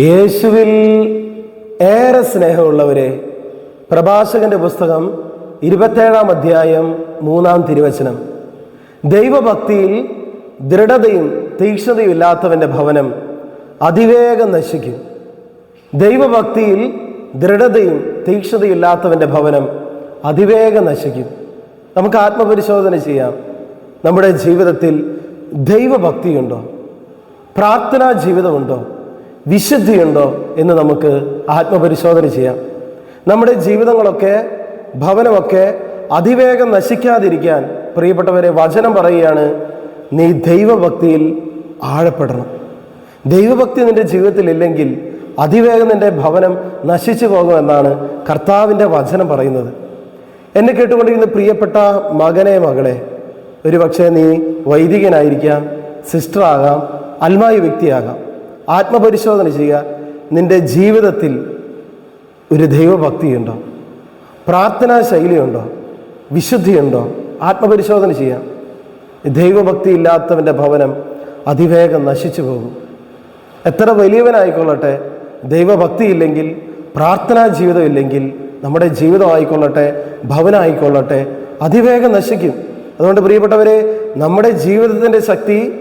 യേശുവിൽ ഏറെ സ്നേഹമുള്ളവരെ പ്രഭാഷകന്റെ പുസ്തകം ഇരുപത്തേഴാം അധ്യായം മൂന്നാം തിരുവചനം. ദൈവഭക്തിയിൽ ദൃഢതയും തീക്ഷ്ണതയും ഇല്ലാത്തവന്റെ ഭവനം അതിവേഗം നശിക്കും. ദൈവഭക്തിയിൽ ദൃഢതയും തീക്ഷ്ണതയും ഇല്ലാത്തവന്റെ ഭവനം അതിവേഗം നശിക്കും. നമുക്ക് ആത്മപരിശോധന ചെയ്യാം. നമ്മുടെ ജീവിതത്തിൽ ദൈവഭക്തിയുണ്ടോ? പ്രാർത്ഥനാ ജീവിതമുണ്ടോ? വിശുദ്ധിയുണ്ടോ എന്ന് നമുക്ക് ആത്മപരിശോധന ചെയ്യാം. നമ്മുടെ ജീവിതങ്ങളൊക്കെ ഭവനമൊക്കെ അതിവേഗം നശിക്കാതിരിക്കാൻ പ്രിയപ്പെട്ടവരെ വചനം പറയുകയാണ് നീ ദൈവഭക്തിയിൽ ആഴപ്പെടണം. ദൈവഭക്തി നിന്റെ ജീവിതത്തിൽ ഇല്ലെങ്കിൽ അതിവേഗം നിന്റെ ഭവനം നശിച്ചു പോകുമെന്നാണ് കർത്താവിന്റെ വചനം പറയുന്നത്. എന്നെ കേട്ടുകൊണ്ടിരിക്കുന്ന പ്രിയപ്പെട്ട മകനെ മകളെ ഒരുപക്ഷെ നീ വൈദികനായിരിക്കാം സിസ്റ്ററാകാം അൽമായി വ്യക്തിയാകാം. ആത്മപരിശോധന ചെയ്യുക. നിന്റെ ജീവിതത്തിൽ ഒരു ദൈവഭക്തിയുണ്ടോ? പ്രാർത്ഥനാ ശൈലിയുണ്ടോ? വിശുദ്ധിയുണ്ടോ? ആത്മപരിശോധന ചെയ്യാം ദൈവഭക്തി ഇല്ലാത്തവന്റെ ഭവനം അതിവേഗം നശിച്ചു പോകും. എത്ര വലിയവനായിക്കൊള്ളട്ടെ? ദൈവഭക്തി ഇല്ലെങ്കിൽ പ്രാർത്ഥനാ ജീവിതം ഇല്ലെങ്കിൽ നമ്മുടെ ജീവിതം ആയിക്കൊള്ളട്ടെ ഭവനമായിക്കൊള്ളട്ടെ അതിവേഗം നശിക്കും. അതുകൊണ്ട് പ്രിയപ്പെട്ടവരെ നമ്മുടെ ജീവിതത്തിന്റെ ശക്തി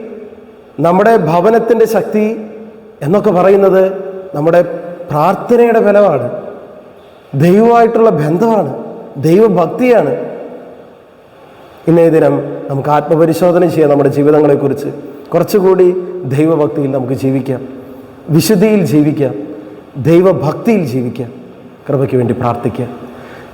നമ്മുടെ ഭവനത്തിന്റെ ശക്തി എന്നൊക്കെ പറയുന്നത് നമ്മുടെ പ്രാർത്ഥനയുടെ ഫലമാണ് ദൈവമായിട്ടുള്ള ബന്ധമാണ്. ദൈവഭക്തിയാണ്. ഇന്നേ ദിനം നമുക്ക് ആത്മപരിശോധന ചെയ്യാം നമ്മുടെ ജീവിതങ്ങളെക്കുറിച്ച്. കുറച്ചുകൂടി ദൈവഭക്തിയിൽ നമുക്ക് ജീവിക്കാം. വിശുദ്ധിയിൽ ജീവിക്കാം. ദൈവഭക്തിയിൽ ജീവിക്കാം. കൃപയ്ക്ക് വേണ്ടി പ്രാർത്ഥിക്കാം.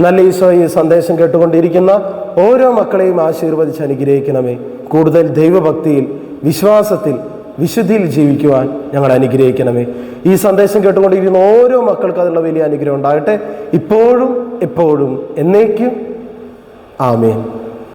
നല്ല ഈശോ ഈ സന്ദേശം കേട്ടുകൊണ്ടിരിക്കുന്ന ഓരോ മക്കളെയും ആശീർവദിച്ച് അനുഗ്രഹിക്കണമേ. കൂടുതൽ ദൈവഭക്തിയിൽ വിശ്വാസത്തിൽ വിശുദ്ധിയിൽ ജീവിക്കുവാൻ ഞങ്ങൾ അനുഗ്രഹിക്കണമേ. ഈ സന്ദേശം കേട്ടുകൊണ്ടിരിക്കുന്ന ഓരോ മക്കൾക്കും അതിനുള്ള വലിയ അനുഗ്രഹം ഉണ്ടാകട്ടെ. ഇപ്പോഴും എപ്പോഴും എന്നേക്കും. ആമേൻ.